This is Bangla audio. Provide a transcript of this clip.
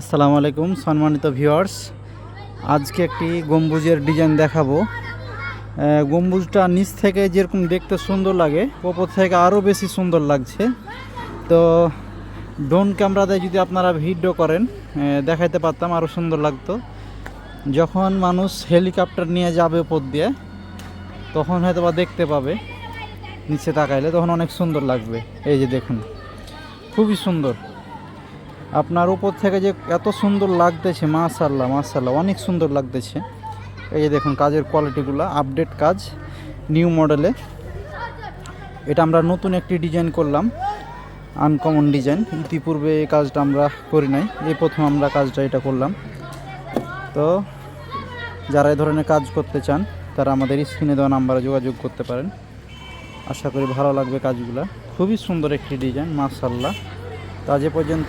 আসসালামু আলাইকুম, সম্মানিত ভিউয়ার্স। আজকে একটি গম্বুজের ডিজাইন দেখাবো। গম্বুজটা নিচ থেকে যেরকম দেখতে সুন্দর লাগে, ওপর থেকে আরও বেশি সুন্দর লাগছে। তো, ড্রোন ক্যামেরাতে যদি আপনারা ভিডিও করেন দেখাইতে পারতাম আরও সুন্দর লাগতো। যখন মানুষ হেলিকপ্টার নিয়ে যাবে ওপর দিয়ে, তখন হয়তো বা দেখতে পাবে, নিচে তাকাইলে তখন অনেক সুন্দর লাগবে। এই যে দেখুন, খুবই সুন্দর। আপনার উপর থেকে যে এত সুন্দর লাগতেছে মাশাল্লাহ মাশাল্লাহ অনেক সুন্দর লাগতেছে। এই যে দেখুন, কাজের কোয়ালিটিগুলো আপডেট কাজ নিউ মডেলে এটা আমরা নতুন একটি ডিজাইন করলাম আনকমন ডিজাইন ইতিপূর্বে এই কাজটা আমরা করি নাই, এই প্রথম আমরা কাজটা এটা করলাম। তো যারা এই ধরনের কাজ করতে চান, তারা আমাদের স্ক্রিনে দেওয়া নাম্বারে যোগাযোগ করতে পারেন। আশা করি ভালো লাগবে কাজগুলো। খুবই সুন্দর একটি ডিজাইন মাশাল্লাহ তো আজ পর্যন্ত